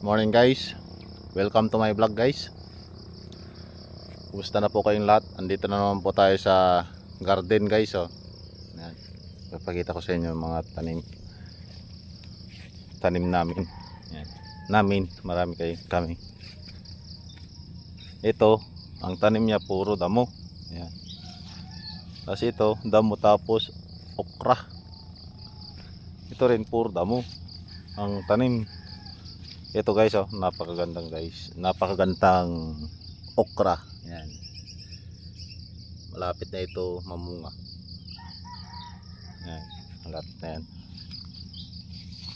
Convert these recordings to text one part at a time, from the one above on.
Morning guys. Welcome to my vlog guys. Kumusta na po kayong lahat? Andito na naman po tayo sa garden guys oh. Yan. Papakita ko sa inyo mga tanim. Tanim namin. Yan. Namin, marami kayo kami. Ito, ang tanim niya puro damo. Yan. Tapos ito, damo tapos okra. Ito rin puro damo. Ang tanim ito guys oh, napakagandang guys. Napakagandang okra. Yan. Malapit na ito mamunga. Yan, malapit na yan.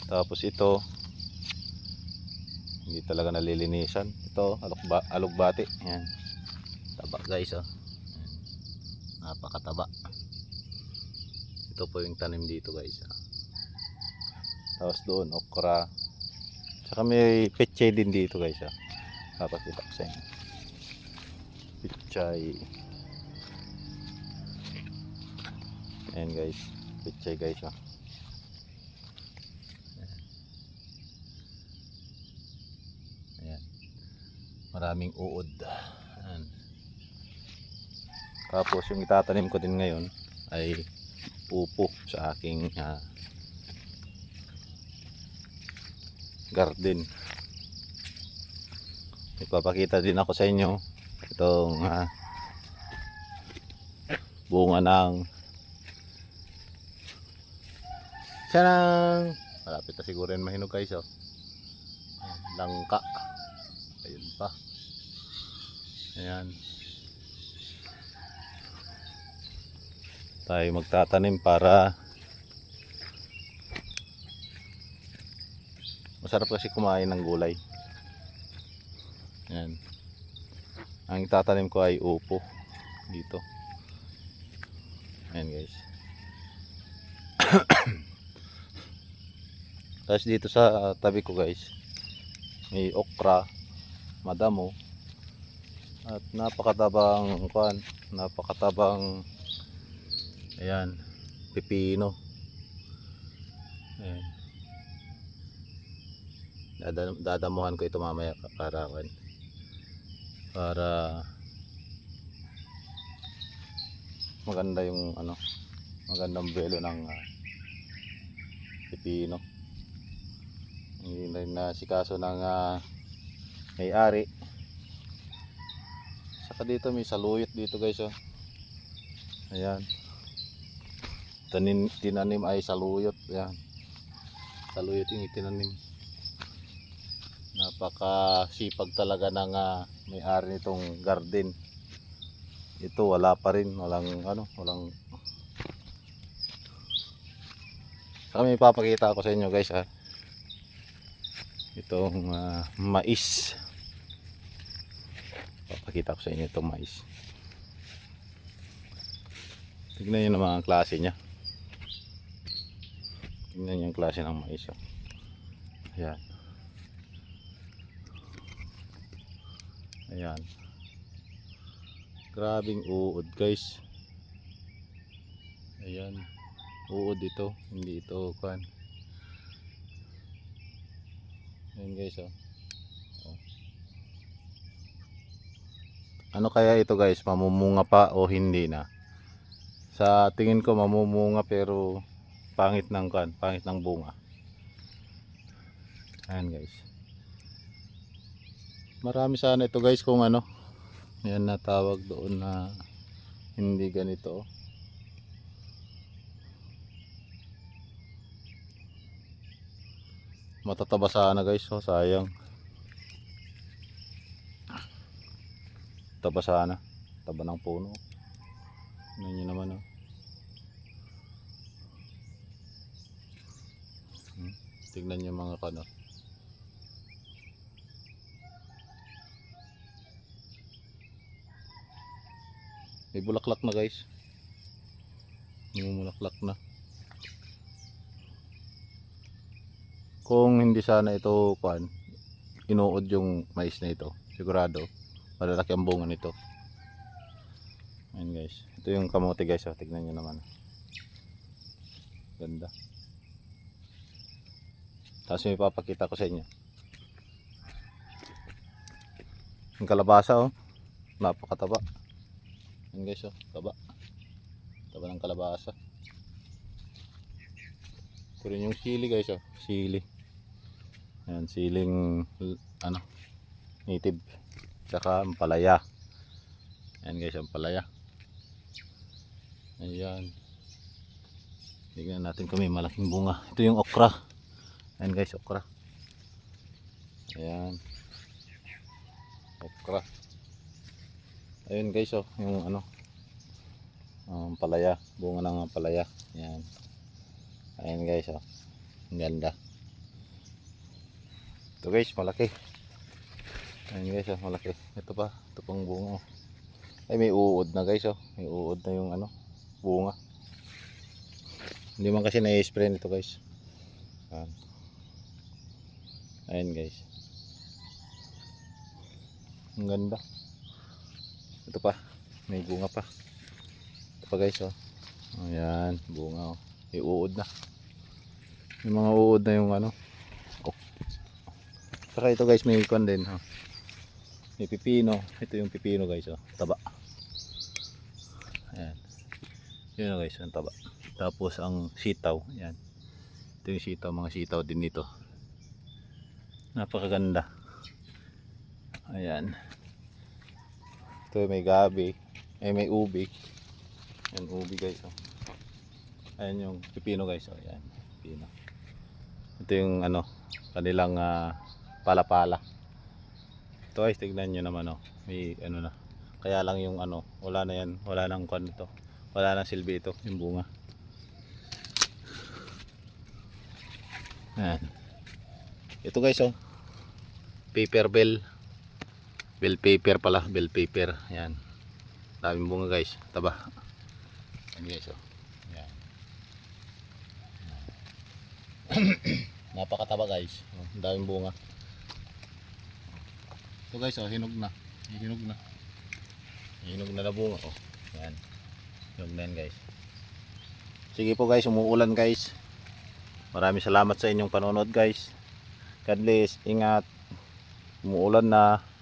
Tapos ito hindi talaga nalilinisan. Ito, alugba, alugbati. Yan. Taba guys oh. Yan. Napakataba. Ito po yung tanim dito guys. ah. Tapos doon okra, Saka may pechay din dito guys ha. Papakita ko sa inyo. Pechay. Ayan guys. Pechay guys ha. Ayan. Maraming uod. Ayan. Tapos yung itatanim ko din ngayon ay pupo sa aking ah, garden. Ipapakita din ako sa inyo itong ah, bunga ng Sanang malapit na siguro yan mahinog guys oh. Langka. Ayun pa. Ayan. Tayo magtatanim para Masarap kasi kumain ng gulay. Yan. Ang tatanim ko ay upo dito. Ayan guys. Tapos dito sa tabi ko guys, may okra, madamo, at napakatabang kuan, napakatabang ayan, pipino. Ayan dadam dadamuhan ko ito mamaya para para maganda yung ano magandang belo ng uh, pipino hindi na rin nasikaso ng uh, may-ari. Saka dito may saluyot dito guys oh. Ayan. Tanin, tinanim ay saluyot yan saluyot yung itinanim napakasipag talaga ng ah, may-ari nitong garden. Ito wala pa rin. Walang ano walang may papakita ako sa inyo guys ha itong ah, mais. Papakita ko sa inyo itong mais. Tignan nyo naman ang klase nya tignan nyo yung klase ng mais oh. ayan Ayan. Grabing uod guys. Ayan. Uod ito. Hindi ito kan. Ayan guys oh. Ano kaya ito guys? Mamumunga pa o hindi na? Sa tingin ko mamumunga pero pangit ng kan, pangit ng bunga. Ayan guys marami sana ito guys kung ano. Yan natawag doon na hindi ganito. Matataba sana guys oh sayang. Taba sana. Taba ng puno. Ano naman oh. Hmm, tignan nyo mga kano May bulaklak na guys. Mumulaklak na. Kung hindi sana ito kuan, inuod yung mais na ito. Sigurado, malalaki ang bunga nito. Ayan guys. Ito yung kamote guys. Oh. Tignan nyo naman. Ganda. Tapos may papakita ko sa inyo. Yung kalabasa oh. Napakataba. Yan guys oh, taba. Taba ng kalabasa. Ito rin yung sili guys oh, sili. Yan, siling ano, native. Tsaka ampalaya. Yan guys, ampalaya. Ayan. Tignan natin may malaking bunga. Ito yung okra. Ayan guys, okra. Ayan. Okra. Ayun guys, oh, yung ano, um, palaya, bunga ng palaya. Ayan. Ayan guys, oh. Ang ganda. Ito guys, malaki. Ayan guys, oh, malaki. Ito pa, ito pang bunga. Oh. Ay, may uod na guys, oh. May uod na yung ano, bunga. Hindi man kasi na-spray nito guys. Ayan. Ayan guys. Ang ganda. Ito pa. May bunga pa. Ito pa guys oh. Ayan. Bunga oh. May uod na. May mga uod na yung ano. Oh. Saka ito guys may ikon din. Oh. May pipino. Ito yung pipino guys oh. Taba. Ayan. Yun oh, guys. Ang taba. Tapos ang sitaw. Ayan. Ito yung sitaw. Mga sitaw din nito. Napakaganda. Ayan. Ito may gabi. Ay may ubi. Ayan ubi guys. Oh. Ayan yung pipino guys. Oh. Ayan. Pipino. Ito yung ano. Kanilang ah, pala-pala. Ito guys. Tignan nyo naman. Oh. May ano na. Kaya lang yung ano. Wala na yan. Wala nang kwan ito. Wala nang silbi ito. Yung bunga. Ayan. Ito guys oh. Paper bell. Bell paper pala, bell paper. Ayan. Daming bunga guys. Taba. Ayan guys oh. Ayan. Napakataba guys. Oh, daming bunga. Ito guys oh, hinog na. Hinog na. Hinog na na bunga oh. Ayan. Hinog na yan guys. Sige po guys, umuulan guys. Maraming salamat sa inyong panonood guys. God bless. Ingat. Umuulan na.